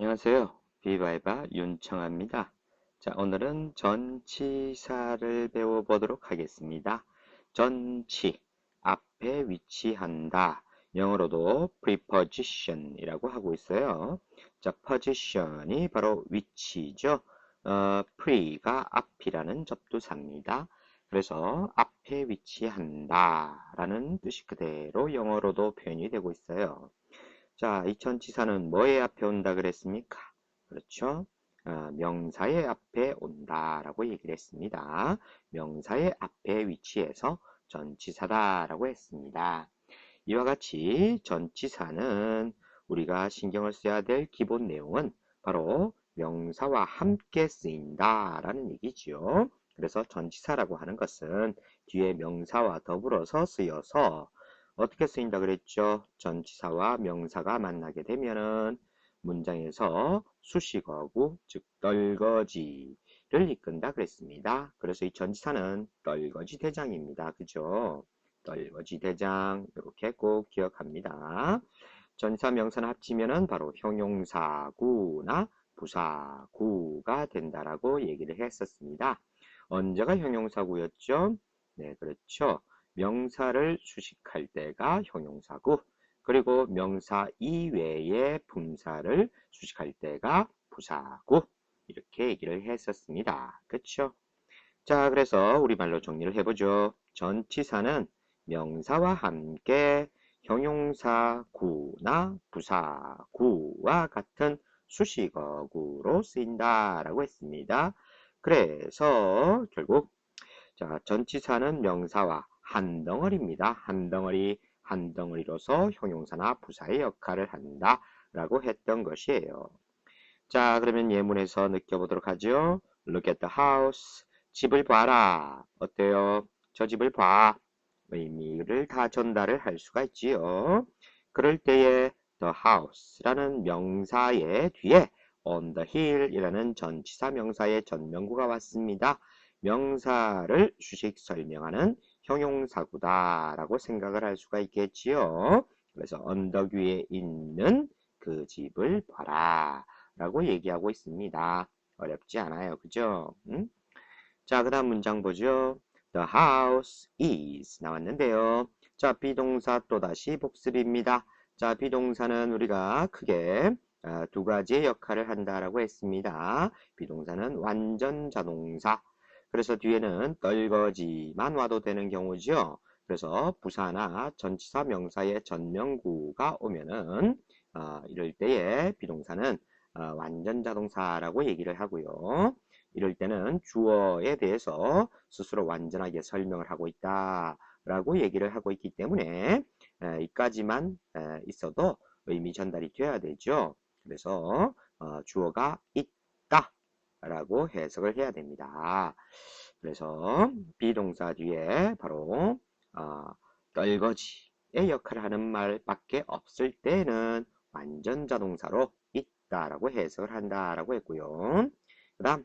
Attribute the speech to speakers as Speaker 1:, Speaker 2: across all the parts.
Speaker 1: 안녕하세요. 비바이바 윤청아입니다. 자, 오늘은 전치사를 배워보도록 하겠습니다. 전치, 앞에 위치한다. 영어로도 preposition이라고 하고 있어요. 자, position이 바로 위치죠. 어, pre가 앞이라는 접두사입니다. 그래서 앞에 위치한다 라는 뜻이 그대로 영어로도 표현이 되고 있어요. 자, 이 전치사는 뭐에 앞에 온다 그랬습니까? 그렇죠? 어, 명사의 앞에 온다라고 얘기를 했습니다. 명사의 앞에 위치해서 전치사다라고 했습니다. 이와 같이 전치사는 우리가 신경을 써야 될 기본 내용은 바로 명사와 함께 쓰인다라는 얘기지요. 그래서 전치사라고 하는 것은 뒤에 명사와 더불어서 쓰여서 어떻게 쓰인다 그랬죠? 전치사와 명사가 만나게 되면은 문장에서 수식어구, 즉 떨거지를 이끈다 그랬습니다. 그래서 이 전치사는 떨거지 대장입니다. 그죠? 떨거지 대장 이렇게 꼭 기억합니다. 전치사 명사는 합치면은 바로 형용사구나 부사구가 된다라고 얘기를 했었습니다. 언제가 형용사구였죠? 네, 그렇죠. 명사를 수식할 때가 형용사구, 그리고 명사 이외의 품사를 수식할 때가 부사구 이렇게 얘기를 했었습니다. 그쵸? 자, 그래서 우리말로 정리를 해보죠. 전치사는 명사와 함께 형용사 구나 부사 구와 같은 수식어구로 쓰인다라고 했습니다. 그래서 결국 자, 전치사는 명사와 한 덩어리입니다. 한 덩어리, 한 덩어리로서 형용사나 부사의 역할을 한다. 라고 했던 것이에요. 자, 그러면 예문에서 느껴보도록 하죠. Look at the house. 집을 봐라. 어때요? 저 집을 봐. 의미를 다 전달을 할 수가 있지요. 그럴 때에 the house라는 명사의 뒤에 on the hill이라는 전치사 명사의 전명구가 왔습니다. 명사를 수식 설명하는 형용사구다라고 생각을 할 수가 있겠지요. 그래서 언덕 위에 있는 그 집을 봐라 라고 얘기하고 있습니다. 어렵지 않아요. 그죠? 음? 자, 그 다음 문장 보죠. The house is 나왔는데요. 자, 비동사 또다시 복습입니다. 자, 비동사는 우리가 크게 아, 두 가지의 역할을 한다라고 했습니다. 비동사는 완전 자동사, 그래서 뒤에는 떨거지만 와도 되는 경우죠. 그래서 부사나 전치사 명사의 전명구가 오면은 어, 이럴 때에 비동사는 어, 완전 자동사라고 얘기를 하고요. 이럴 때는 주어에 대해서 스스로 완전하게 설명을 하고 있다라고 얘기를 하고 있기 때문에 에, 이까지만 에, 있어도 의미 전달이 돼야 되죠. 그래서 어, 주어가 있다 라고 해석을 해야 됩니다. 그래서 비동사 뒤에 바로 어, 떨거지의 역할을 하는 말밖에 없을 때는 완전 자동사로 있다라고 해석을 한다라고 했고요. 그 다음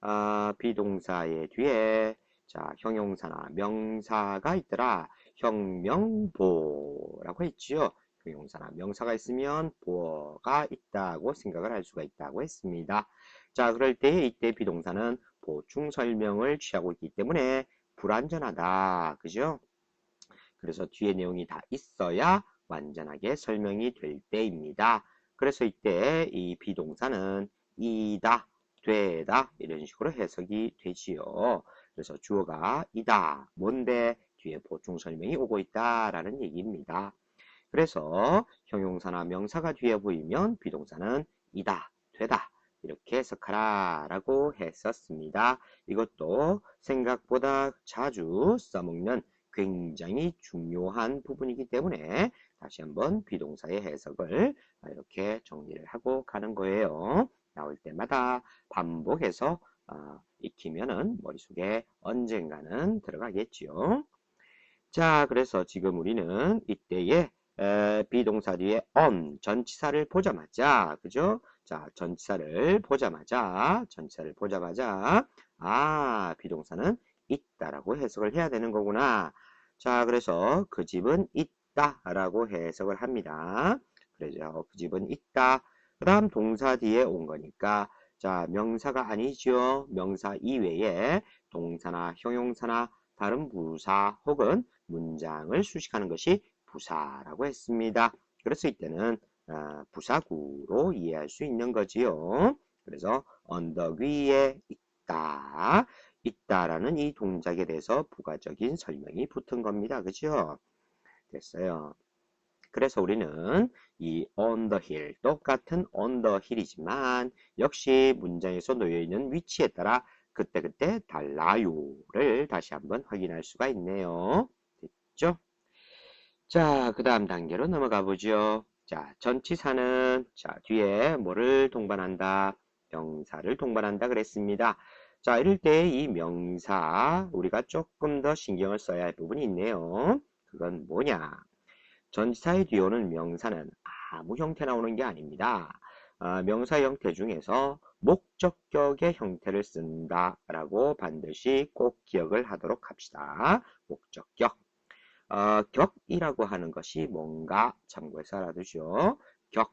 Speaker 1: 어, 비동사의 뒤에 자 형용사나 명사가 있더라. 형명보라고 했지요. 형용사나 명사가 있으면 보어가 있다고 생각을 할 수가 있다고 했습니다. 자, 그럴 때 이때 비동사는 보충 설명을 취하고 있기 때문에 불완전하다. 그죠? 그래서 뒤에 내용이 다 있어야 완전하게 설명이 될 때입니다. 그래서 이때 이 비동사는 이다, 되다 이런 식으로 해석이 되지요. 그래서 주어가 이다, 뭔데 뒤에 보충 설명이 오고 있다라는 얘기입니다. 그래서 형용사나 명사가 뒤에 보이면 비동사는 이다, 되다 해석하라 라고 했었습니다. 이것도 생각보다 자주 써먹는 굉장히 중요한 부분이기 때문에 다시 한번 비동사의 해석을 이렇게 정리를 하고 가는 거예요. 나올 때마다 반복해서 어, 익히면은 머릿속에 언젠가는 들어가겠지요. 자, 그래서 지금 우리는 이때의 에, 비동사 뒤에 on 전치사를 보자마자 그죠? 자, 전치사를 보자마자, 전치사를 보자마자, 아, 비동사는 있다라고 해석을 해야 되는 거구나. 자, 그래서 그 집은 있다라고 해석을 합니다. 그래서 그 집은 있다. 그 다음 동사 뒤에 온 거니까 자 명사가 아니죠. 명사 이외에 동사나 형용사나 다른 부사 혹은 문장을 수식하는 것이 부사라고 했습니다. 그랬을 때는 어, 부사구로 이해할 수 있는 거지요. 그래서 언덕 위에 있다. 있다라는 이 동작에 대해서 부가적인 설명이 붙은 겁니다. 그죠? 됐어요. 그래서 우리는 이 hill, 똑같은 hill이지만 역시 문장에서 놓여있는 위치에 따라 그때그때 달라요를 다시 한번 확인할 수가 있네요. 됐죠? 자, 그 다음 단계로 넘어가 보죠. 자, 전치사는 자 뒤에 뭐를 동반한다? 명사를 동반한다 그랬습니다. 자, 이럴 때 이 명사 우리가 조금 더 신경을 써야 할 부분이 있네요. 그건 뭐냐? 전치사의 뒤에 오는 명사는 아무 형태나 오는 게 아닙니다. 어, 명사 형태 중에서 목적격의 형태를 쓴다라고 반드시 꼭 기억을 하도록 합시다. 목적격. 어, 격이라고 하는 것이 뭔가 참고해서 알아두죠. 격.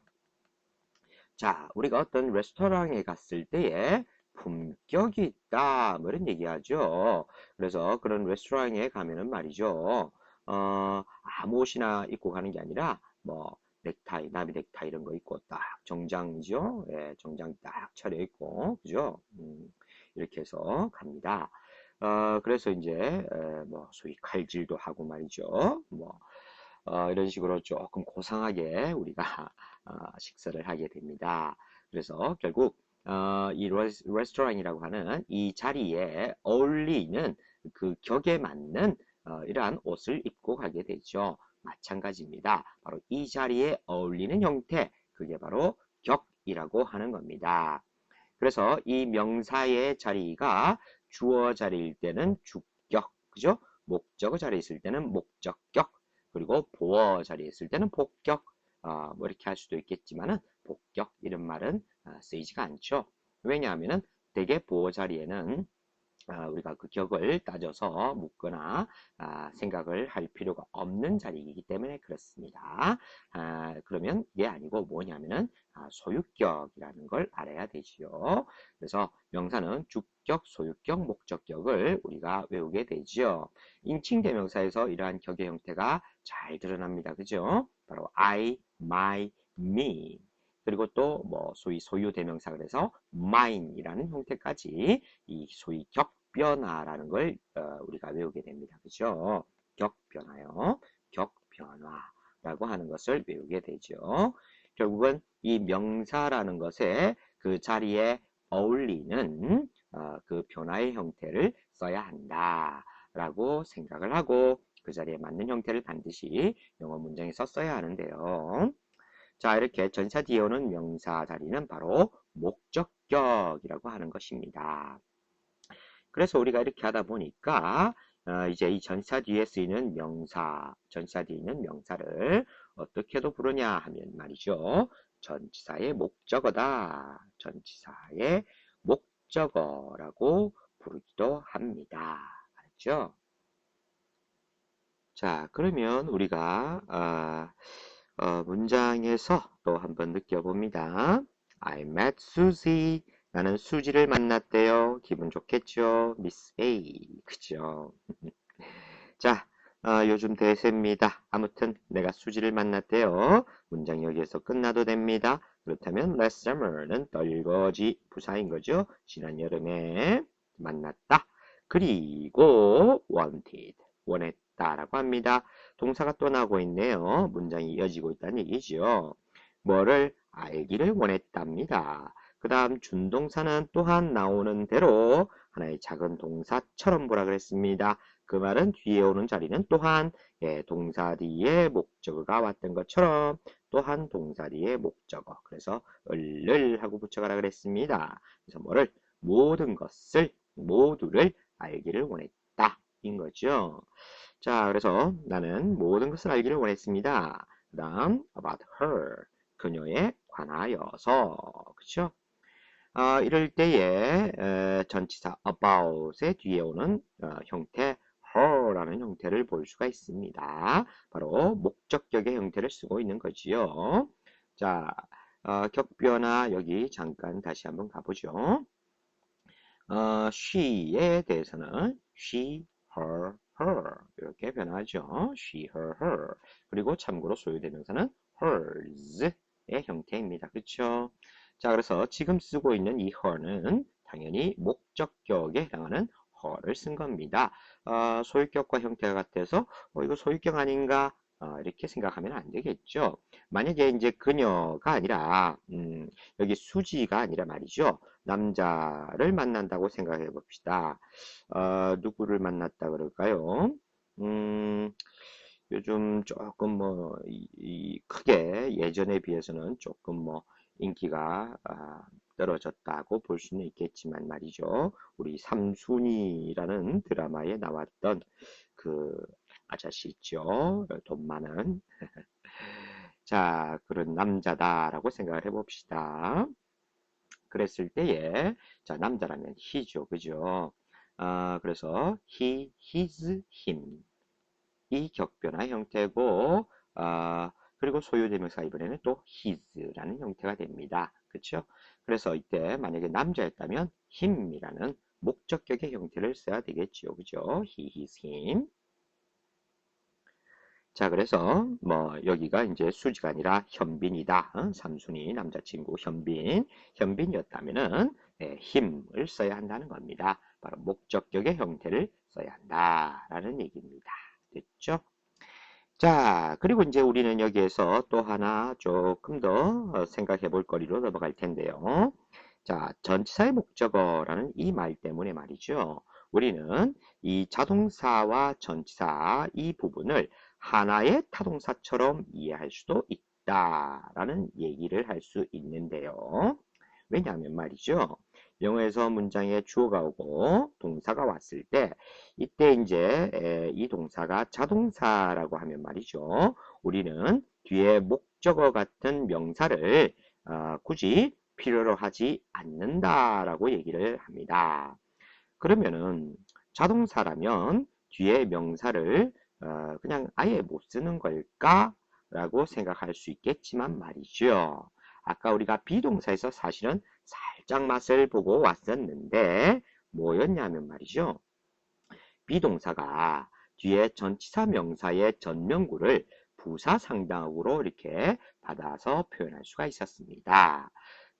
Speaker 1: 자, 우리가 어떤 레스토랑에 갔을 때에 품격이 있다, 뭐 이런 얘기하죠. 그래서 그런 레스토랑에 가면은 말이죠. 어, 아무 옷이나 입고 가는 게 아니라, 뭐, 넥타이, 나비 넥타이 이런 거 입고 딱 정장이죠. 예, 정장 딱 차려 입고, 그죠? 음, 이렇게 해서 갑니다. 어, 그래서 이제 에, 뭐 소위 칼질도 하고 말이죠. 뭐 어, 이런 식으로 조금 고상하게 우리가 어, 식사를 하게 됩니다. 그래서 결국 어, 이 레스토랑이라고 하는 이 자리에 어울리는 그 격에 맞는 어, 이러한 옷을 입고 가게 되죠. 마찬가지입니다. 바로 이 자리에 어울리는 형태, 그게 바로 격이라고 하는 겁니다. 그래서 이 명사의 자리가 주어 자리일 때는 주격, 그죠? 목적어 자리에 있을 때는 목적격, 그리고 보어 자리에 있을 때는 복격, 어, 뭐 이렇게 할 수도 있겠지만은 복격 이런 말은 어, 쓰이지가 않죠. 왜냐하면은 대개 보어 자리에는 아, 우리가 그 격을 따져서 묻거나 아, 생각을 할 필요가 없는 자리이기 때문에 그렇습니다. 아, 그러면 이게 아니고 뭐냐면은 소유격이라는 걸 알아야 되지요. 그래서 명사는 주격, 소유격, 목적격을 우리가 외우게 되지요. 인칭 대명사에서 이러한 격의 형태가 잘 드러납니다. 그죠? 바로 I, my, me. 그리고 또 뭐 소위 소유 대명사 그래서 mine이라는 형태까지 이 소위 격변화라는 걸 어, 우리가 외우게 됩니다. 그죠? 격변화요. 격변화라고 하는 것을 외우게 되죠. 결국은 이 명사라는 것에 그 자리에 어울리는 어, 그 변화의 형태를 써야 한다라고 생각을 하고 그 자리에 맞는 형태를 반드시 영어 문장에서 써야 하는데요. 자, 이렇게 전사 뒤에 오는 명사 자리는 바로 목적격이라고 하는 것입니다. 그래서 우리가 이렇게 하다 보니까 어, 이제 이 전사 뒤에 쓰이는 명사, 전사 뒤에 있는 명사를 어떻게도 부르냐 하면 말이죠. 전치사의 목적어다. 전치사의 목적어라고 부르기도 합니다. 알죠? 자, 그러면 우리가 어, 어, 문장에서 또 한번 느껴봅니다. I met Susie. 나는 수지를 만났대요. 기분 좋겠죠? 미스 A. 그죠? 자, 어, 요즘 대세입니다. 아무튼 내가 수지를 만났대요. 문장 여기에서 끝나도 됩니다. 그렇다면 last summer는 떨거지 부사인 거죠. 지난 여름에 만났다. 그리고 wanted, 원했다 라고 합니다. 동사가 또 나오고 있네요. 문장이 이어지고 있다는 얘기죠. 뭐를 알기를 원했답니다. 그 다음 준동사는 또한 나오는 대로 하나의 작은 동사처럼 보라 그랬습니다. 그 말은 뒤에 오는 자리는 또한 예, 동사 뒤에 목적어가 왔던 것처럼 또한 동사 뒤에 목적어 그래서 을을 하고 붙여가라 그랬습니다. 그래서 뭐를 모든 것을 모두를 알기를 원했다 인 거죠. 자, 그래서 나는 모든 것을 알기를 원했습니다. 그 다음, about her. 그녀에 관하여서. 그쵸? 어, 이럴 때에 에, 전치사 about의 뒤에 오는 어, 형태 her라는 형태를 볼 수가 있습니다. 바로 목적격의 형태를 쓰고 있는 거지요. 자, 어, 격변화 여기 잠깐 다시 한번 가보죠. 어, she에 대해서는 she, her, her 이렇게 변하죠. she, her, her. 그리고 참고로 소유대명사는 hers의 형태입니다. 그렇죠? 자, 그래서 지금 쓰고 있는 이 her는 당연히 목적격에 해당하는 her를 쓴 겁니다. 어, 소유격과 형태가 같아서 어, 이거 소유격 아닌가? 어, 이렇게 생각하면 안 되겠죠. 만약에 이제 그녀가 아니라 음, 여기 수지가 아니라 말이죠. 남자를 만난다고 생각해 봅시다. 어, 누구를 만났다 그럴까요? 음, 요즘 조금 뭐 이, 이 크게 예전에 비해서는 조금 뭐 인기가 아, 떨어졌다고 볼 수는 있겠지만 말이죠. 우리 삼순이라는 드라마에 나왔던 그 아저씨 있죠. 돈 많은. 자, 그런 남자다라고 생각을 해봅시다. 그랬을 때에, 자, 남자라면 he죠. 그죠? 아, 그래서 he, his, him. 이 격변화 형태고, 아, 그리고 소유대명사 이번에는 또 his라는 형태가 됩니다. 그렇죠? 그래서 이때 만약에 남자였다면 him이라는 목적격의 형태를 써야 되겠죠. 그죠? he, his, him. 자, 그래서 뭐 여기가 이제 수지가 아니라 현빈이다. 어? 삼순이 남자친구 현빈. 현빈이었다면은 네, 힘을 써야 한다는 겁니다. 바로 목적격의 형태를 써야 한다라는 얘기입니다. 됐죠? 자, 그리고 이제 우리는 여기에서 또 하나 조금 더 생각해 볼 거리로 넘어갈 텐데요. 자, 전치사의 목적어라는 이 말 때문에 말이죠. 우리는 이 자동사와 전치사 이 부분을 하나의 타동사처럼 이해할 수도 있다라는 얘기를 할 수 있는데요. 왜냐하면 말이죠. 영어에서 문장에 주어가 오고 동사가 왔을 때 이때 이제 이 동사가 자동사라고 하면 말이죠. 우리는 뒤에 목적어 같은 명사를 어, 굳이 필요로 하지 않는다라고 얘기를 합니다. 그러면은 자동사라면 뒤에 명사를 어, 그냥 아예 못 쓰는 걸까? 라고 생각할 수 있겠지만 말이죠. 아까 우리가 비동사에서 사실은 살짝 맛을 보고 왔었는데 뭐였냐면 말이죠. 비동사가 뒤에 전치사 명사의 전명구를 부사 상당으로 이렇게 받아서 표현할 수가 있었습니다.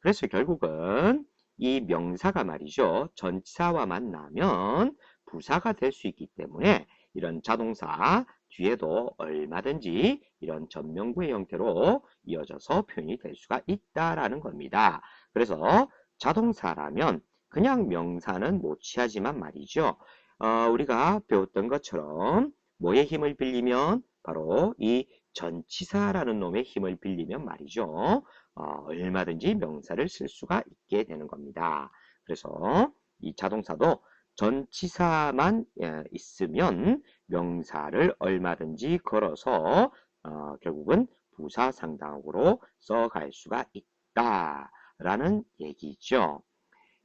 Speaker 1: 그래서 결국은 이 명사가 말이죠. 전치사와 만나면 부사가 될 수 있기 때문에 이런 자동사 뒤에도 얼마든지 이런 전명구의 형태로 이어져서 표현이 될 수가 있다라는 겁니다. 그래서 자동사라면 그냥 명사는 못 취하지만 말이죠. 어, 우리가 배웠던 것처럼 뭐의 힘을 빌리면 바로 이 전치사라는 놈의 힘을 빌리면 말이죠. 어, 얼마든지 명사를 쓸 수가 있게 되는 겁니다. 그래서 이 자동사도 전치사만 예, 있으면 명사를 얼마든지 걸어서 어, 결국은 부사 상당으로 써갈 수가 있다라는 얘기죠.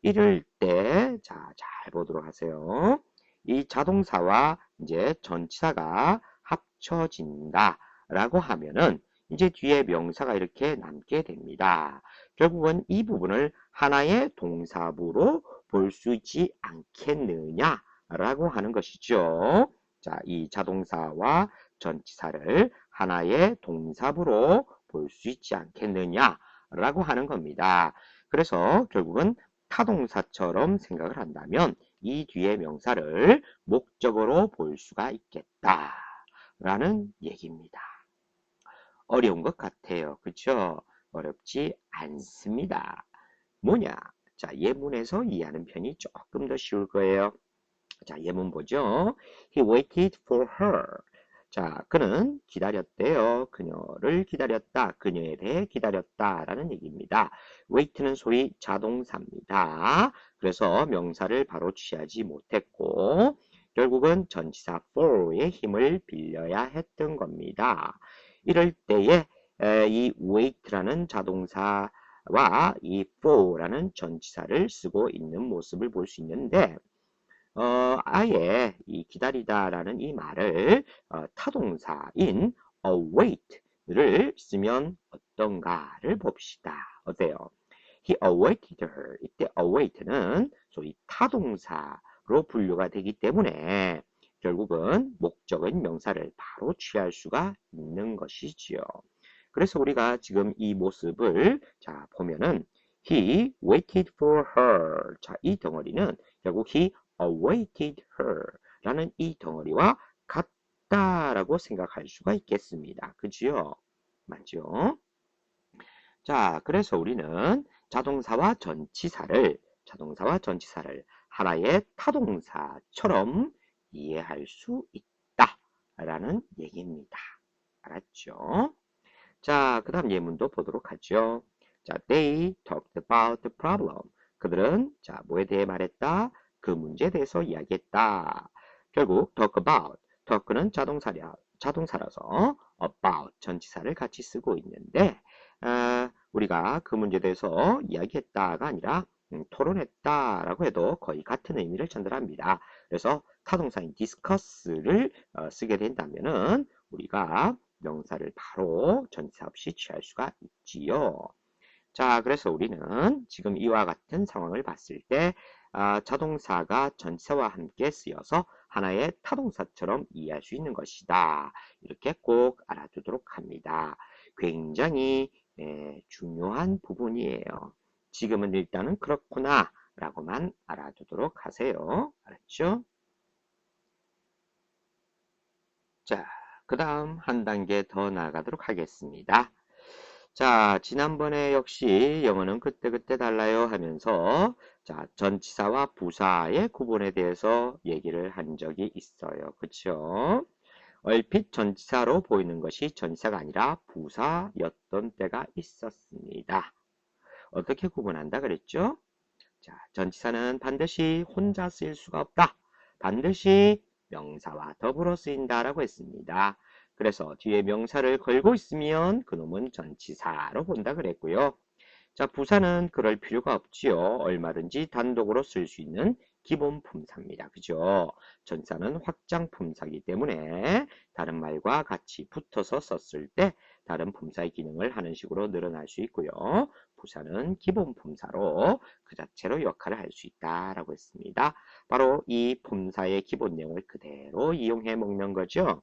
Speaker 1: 이럴 때, 자, 잘 보도록 하세요. 이 자동사와 이제 전치사가 합쳐진다 라고 하면은 이제 뒤에 명사가 이렇게 남게 됩니다. 결국은 이 부분을 하나의 동사부로 볼 수 있지 않겠느냐 라고 하는 것이죠. 자, 이 자동사와 전치사를 하나의 동사부로 볼 수 있지 않겠느냐 라고 하는 겁니다. 그래서 결국은 타동사처럼 생각을 한다면 이 뒤에 명사를 목적으로 볼 수가 있겠다 라는 얘기입니다. 어려운 것 같아요. 그렇죠? 어렵지 않습니다. 뭐냐? 자, 예문에서 이해하는 편이 조금 더 쉬울 거예요. 자, 예문 보죠. He waited for her. 자, 그는 기다렸대요. 그녀를 기다렸다. 그녀에 대해 기다렸다. 라는 얘기입니다. wait는 소위 자동사입니다. 그래서 명사를 바로 취하지 못했고, 결국은 전치사 for의 힘을 빌려야 했던 겁니다. 이럴 때에 이 wait라는 자동사 와이 for라는 전치사를 쓰고 있는 모습을 볼 수 있는데 어, 아예 이 기다리다라는 이 말을 어, 타동사인 await를 쓰면 어떤가를 봅시다. 어때요? He awaited her. 이때 await는 소위 타동사로 분류가 되기 때문에 결국은 목적은 명사를 바로 취할 수가 있는 것이지요. 그래서 우리가 지금 이 모습을 자 보면은 he waited for her. 자, 이 덩어리는 결국 he awaited her 라는 이 덩어리와 같다라고 생각할 수가 있겠습니다. 그지요? 맞죠? 자, 그래서 우리는 자동사와 전치사를 자동사와 전치사를 하나의 타동사처럼 이해할 수 있다라는 얘기입니다. 알았죠? 자, 그 다음 예문도 보도록 하죠. 자, they talked about the problem. 그들은 자, 뭐에 대해 말했다? 그 문제에 대해서 이야기했다. 결국 talk about, talk는 자동사라, 자동사라서 about 전치사를 같이 쓰고 있는데 어, 우리가 그 문제에 대해서 이야기했다가 아니라 음, 토론했다라고 해도 거의 같은 의미를 전달합니다. 그래서 타동사인 discuss를 어, 쓰게 된다면은 우리가 명사를 바로 전치사 없이 취할 수가 있지요. 자, 그래서 우리는 지금 이와 같은 상황을 봤을 때 아, 자동사가 전치사와 함께 쓰여서 하나의 타동사처럼 이해할 수 있는 것이다. 이렇게 꼭 알아두도록 합니다. 굉장히 예, 중요한 부분이에요. 지금은 일단은 그렇구나 라고만 알아두도록 하세요. 알았죠? 자, 그 다음 한 단계 더 나아가도록 하겠습니다. 자, 지난번에 역시 영어는 그때 그때 달라요 하면서 자, 전치사와 부사의 구분에 대해서 얘기를 한 적이 있어요. 그쵸? 얼핏 전치사로 보이는 것이 전치사가 아니라 부사였던 때가 있었습니다. 어떻게 구분한다 그랬죠? 자, 전치사는 반드시 혼자 쓰일 수가 없다. 반드시 명사와 더불어 쓰인다라고 했습니다. 그래서 뒤에 명사를 걸고 있으면 그놈은 전치사로 본다 그랬고요. 자, 부사는 그럴 필요가 없지요. 얼마든지 단독으로 쓸 수 있는 기본 품사입니다. 그죠? 전사는 확장 품사이기 때문에 다른 말과 같이 붙어서 썼을 때 다른 품사의 기능을 하는 식으로 늘어날 수 있고요. 부사는 기본 품사로 그 자체로 역할을 할 수 있다라고 했습니다. 바로 이 품사의 기본 내용을 그대로 이용해 먹는 거죠.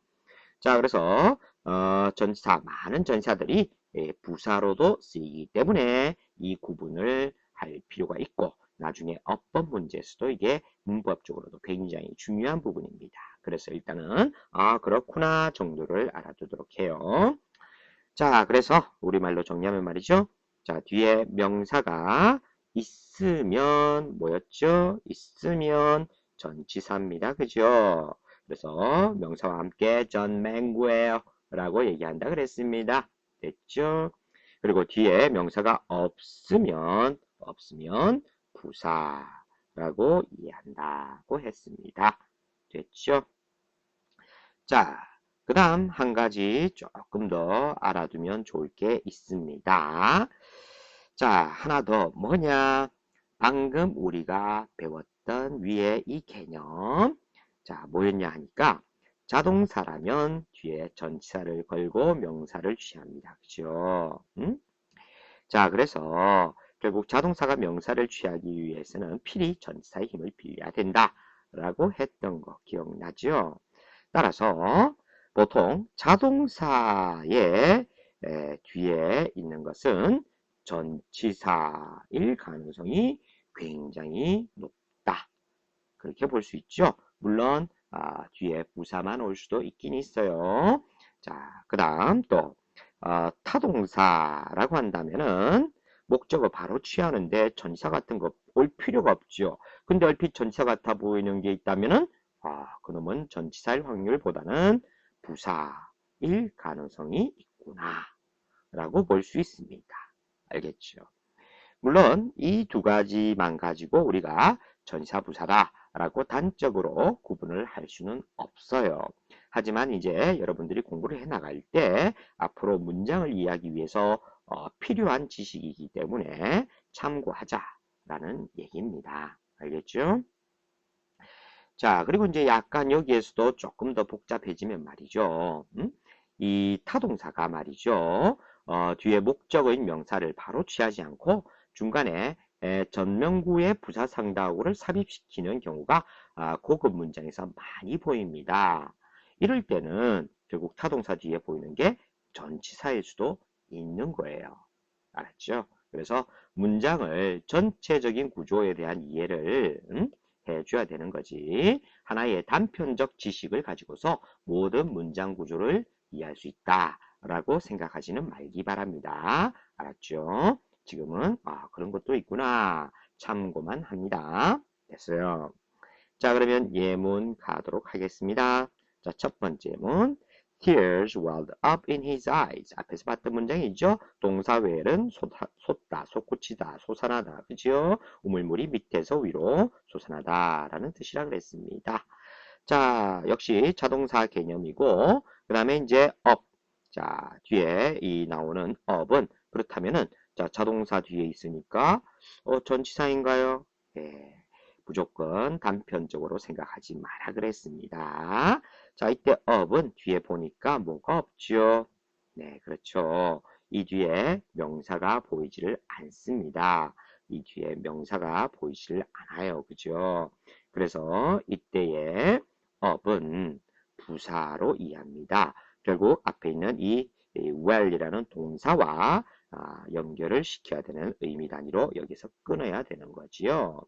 Speaker 1: 자, 그래서 어, 전사 많은 전사들이 예, 부사로도 쓰이기 때문에 이 구분을 할 필요가 있고 나중에 어법 문제에서도 이게 문법적으로도 굉장히 중요한 부분입니다. 그래서 일단은 아 그렇구나 정도를 알아두도록 해요. 자 그래서 우리말로 정리하면 말이죠. 자 뒤에 명사가 있으면 뭐였죠? 있으면 전치사입니다. 그죠? 그래서 명사와 함께 John Manguel 라고 얘기한다 그랬습니다. 됐죠? 그리고 뒤에 명사가 없으면 없으면 부사라고 이해한다고 했습니다. 됐죠? 자, 그 다음 한 가지 조금 더 알아두면 좋을 게 있습니다. 자, 하나 더 뭐냐? 방금 우리가 배웠던 위에 이 개념. 자, 뭐였냐 하니까 자동사라면 뒤에 전치사를 걸고 명사를 취합니다. 그죠? 음? 자, 그래서 결국 자동사가 명사를 취하기 위해서는 필히 전치사의 힘을 빌려야 된다. 라고 했던 거 기억나죠? 따라서 보통 자동사의 뒤에 있는 것은 전치사일 가능성이 굉장히 높다. 그렇게 볼 수 있죠. 물론 아, 뒤에 부사만 올 수도 있긴 있어요. 자, 그 다음 또 어, 타동사라고 한다면은 목적을 바로 취하는데 전사 같은 거 올 필요가 없죠. 근데 얼핏 전사 같아 보이는 게 있다면은 아, 그놈은 전치사일 확률보다는 부사일 가능성이 있구나 라고 볼 수 있습니다. 알겠죠? 물론 이 두 가지만 가지고 우리가 전사 부사다 라고 단적으로 구분을 할 수는 없어요. 하지만 이제 여러분들이 공부를 해 나갈 때 앞으로 문장을 이해하기 위해서 어, 필요한 지식이기 때문에 참고하자라는 얘기입니다. 알겠죠? 자, 그리고 이제 약간 여기에서도 조금 더 복잡해지면 말이죠. 음? 이 타동사가 말이죠. 어, 뒤에 목적어인 명사를 바로 취하지 않고 중간에 에, 전명구의 부사 상다구를 삽입시키는 경우가 아, 고급 문장에서 많이 보입니다. 이럴 때는 결국 타동사 뒤에 보이는 게 전치사일 수도 있는 거예요. 알았죠? 그래서 문장을 전체적인 구조에 대한 이해를 음, 해줘야 되는 거지. 하나의 단편적 지식을 가지고서 모든 문장 구조를 이해할 수 있다 라고 생각하지는 말기 바랍니다. 알았죠? 지금은 아 그런 것도 있구나 참고만 합니다. 됐어요. 자 그러면 예문 가도록 하겠습니다. 자 첫 번째 문 Tears welled up in his eyes. 앞에서 봤던 문장이죠. 동사 웰은 솟다, 솟다, 솟구치다, 솟아나다. 그죠? 우물물이 밑에서 위로 솟아나다 라는 뜻이라 그랬습니다. 자, 역시 자동사 개념이고, 그 다음에 이제 up. 자, 뒤에 이 나오는 up은 그렇다면은 자, 자동사 뒤에 있으니까 어, 전치사인가요? 예. 무조건 단편적으로 생각하지 마라 그랬습니다. 자, 이때 up은 뒤에 보니까 뭐가 없죠? 네, 그렇죠. 이 뒤에 명사가 보이지를 않습니다. 이 뒤에 명사가 보이지를 않아요. 그죠? 그래서 이때의 up은 부사로 이해합니다. 결국 앞에 있는 이 well이라는 동사와 아, 연결을 시켜야 되는 의미 단위로 여기서 끊어야 되는 거지요.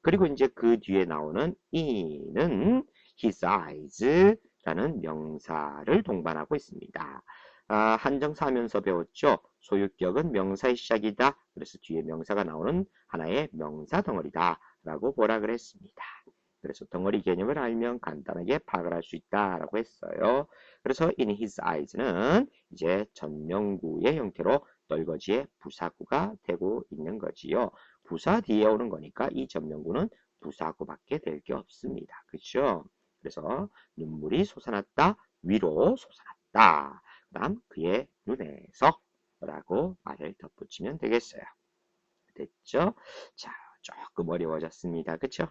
Speaker 1: 그리고 이제 그 뒤에 나오는 이는 his eyes라는 명사를 동반하고 있습니다. 아, 한정사하면서 배웠죠. 소유격은 명사의 시작이다. 그래서 뒤에 명사가 나오는 하나의 명사 덩어리다. 라고 뭐라 그랬습니다. 그래서 덩어리 개념을 알면 간단하게 파악을 할 수 있다라고 했어요. 그래서 in his eyes는 이제 전명구의 형태로 떨거지의 부사구가 되고 있는 거지요. 부사 뒤에 오는 거니까 이 전명구는 부사구밖에 될 게 없습니다. 그렇죠? 그래서 눈물이 솟아났다, 위로 솟아났다. 그 다음 그의 눈에서 라고 말을 덧붙이면 되겠어요. 됐죠? 자, 조금 어려워졌습니다. 그쵸?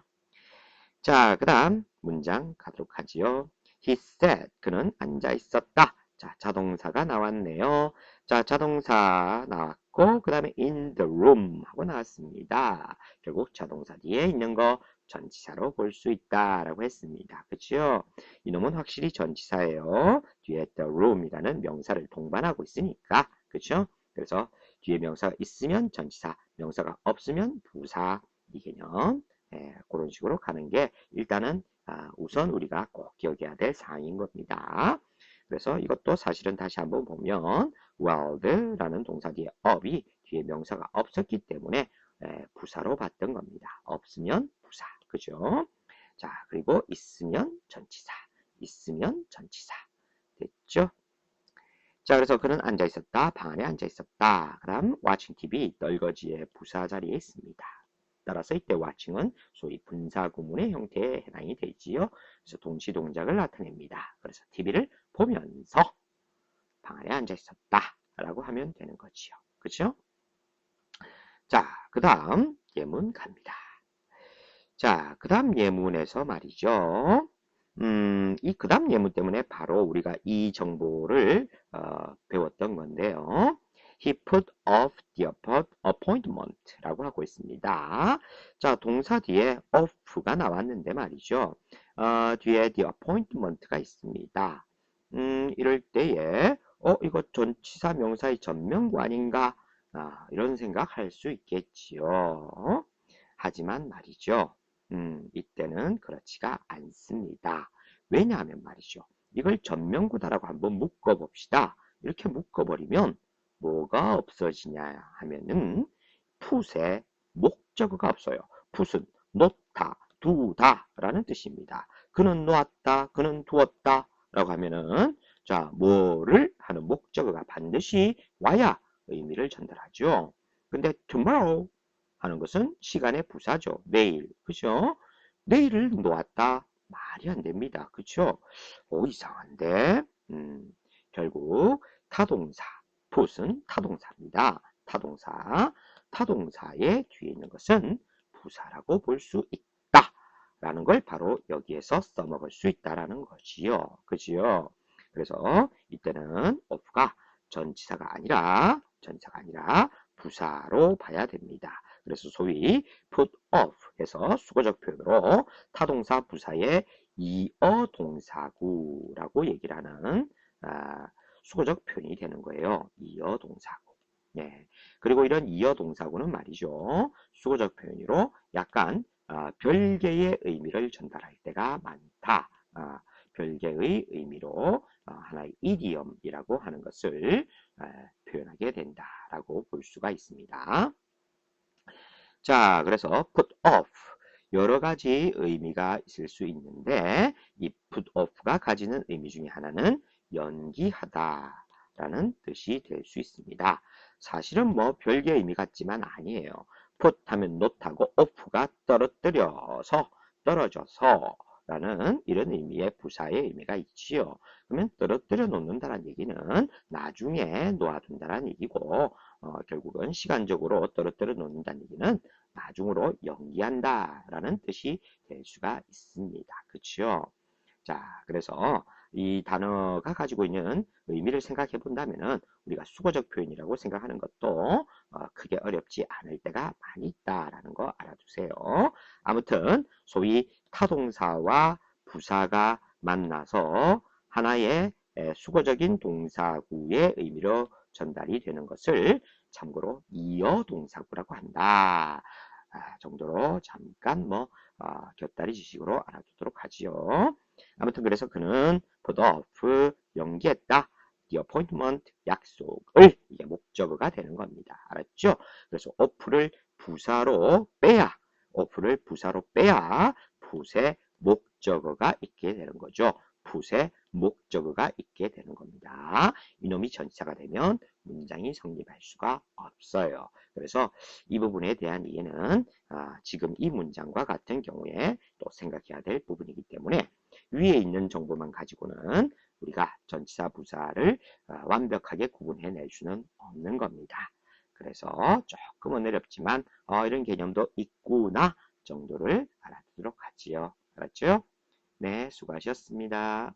Speaker 1: 자, 그 다음 문장 가도록 하지요. He said, 그는 앉아 있었다. 자, 자동사가 나왔네요. 자, 자동사 나왔고, 그 다음에 in the room 하고 나왔습니다. 결국 자동사 뒤에 있는 거 전치사로 볼 수 있다라고 했습니다. 그치요? 이놈은 확실히 전치사예요. 뒤에 the room이라는 명사를 동반하고 있으니까. 그쵸? 그래서 뒤에 명사가 있으면 전치사, 명사가 없으면 부사 이 개념 예, 그런 식으로 가는 게 일단은 아, 우선 우리가 꼭 기억해야 될 사항인 겁니다. 그래서 이것도 사실은 다시 한번 보면 welled라는 동사 뒤에 up이 뒤에 명사가 없었기 때문에 에, 부사로 봤던 겁니다. 없으면 부사. 그죠? 자, 그리고 있으면 전치사. 있으면 전치사. 됐죠? 자, 그래서 그는 앉아 있었다. 방 안에 앉아 있었다. 그다음 watching TV 떨거지의 부사 자리에 있습니다. 따라서 이때 watching은 소위 분사 구문의 형태에 해당이 되지요. 그래서 동시 동작을 나타냅니다. 그래서 TV를 보면서 방 안에 앉아 있었다. 라고 하면 되는 거지요. 그죠? 자, 그 다음 예문 갑니다. 자, 그 다음 예문에서 말이죠. 음, 이 그 다음 예문 때문에 바로 우리가 이 정보를 어, 배웠던 건데요. He put off the appointment 라고 하고 있습니다. 자, 동사 뒤에 off가 나왔는데 말이죠. 어, 뒤에 the appointment가 있습니다. 음, 이럴 때에 어, 이거 전치사 명사의 전명구 아닌가? 아, 이런 생각할 수 있겠지요. 하지만 말이죠. 음, 이때는 그렇지가 않습니다. 왜냐하면 말이죠. 이걸 전명구다라고 한번 묶어봅시다. 이렇게 묶어버리면 뭐가 없어지냐 하면은 풋에 목적어가 없어요. 풋은 놓다, 두다 라는 뜻입니다. 그는 놓았다, 그는 두었다 라고 하면은 자 뭐를 하는 목적어가 반드시 와야 의미를 전달하죠. 근데 tomorrow 하는 것은 시간의 부사죠. 내일, 그죠? 내일을 놓았다 말이 안 됩니다. 그쵸? 오 이상한데 음, 결국 타동사 put은 타동사입니다. 타동사 타동사의 뒤에 있는 것은 부사라고 볼 수 있다. 라는 걸 바로 여기에서 써먹을 수 있다라는 것이요. 그지요? 그래서 이때는 of가 전치사가 아니라 전치사가 아니라 부사로 봐야 됩니다. 그래서 소위 put off 해서 수거적 표현으로 타동사 부사의 이어 동사구라고 얘기를 하는 아, 수거적 표현이 되는 거예요. 이어 동사구. 네. 그리고 이런 이어 동사구는 말이죠. 수거적 표현으로 약간 아, 별개의 의미를 전달할 때가 많다. 아, 별개의 의미로 어, 하나의 이디엄이라고 하는 것을 아, 표현하게 된다라고 볼 수가 있습니다. 자, 그래서 put off 여러 가지 의미가 있을 수 있는데 이 put off가 가지는 의미 중에 하나는 연기하다 라는 뜻이 될 수 있습니다. 사실은 뭐 별개의 의미 같지만 아니에요. put 하면 not하고 off가 떨어뜨려서 떨어져서 라는 이런 의미의 부사의 의미가 있지요. 그러면 떨어뜨려 놓는다는 얘기는 나중에 놓아둔다는 얘기고 어, 결국은 시간적으로 떨어뜨려 놓는다는 얘기는 나중으로 연기한다 라는 뜻이 될 수가 있습니다. 그렇죠? 자, 그래서 이 단어가 가지고 있는 의미를 생각해 본다면은 우리가 수거적 표현이라고 생각하는 것도 어, 크게 어렵지 않을 때가 많이 있다라는 거 알아두세요. 아무튼 소위 타동사와 부사가 만나서 하나의 수거적인 동사구의 의미로 전달이 되는 것을 참고로 이어 동사구라고 한다. 아, 정도로 잠깐 뭐 어, 곁다리 지식으로 알아두도록 하지요. 아무튼 그래서 그는 put off 연기했다. the appointment 약속을 이게 목적어가 되는 겁니다. 알았죠? 그래서 off를 부사로 빼야 off를 부사로 빼야 풋의 목적어가 있게 되는 거죠. 풋의 목적어가 있게 되는 겁니다. 이놈이 전치사가 되면 문장이 성립할 수가 없어요. 그래서 이 부분에 대한 이해는 아, 지금 이 문장과 같은 경우에 또 생각해야 될 부분이기 때문에 위에 있는 정보만 가지고는 우리가 전치사 부사를 아, 완벽하게 구분해낼 수는 없는 겁니다. 그래서 조금은 어렵지만 어, 이런 개념도 있구나 정도를 알아두도록 하지요. 알았죠? 네, 수고하셨습니다.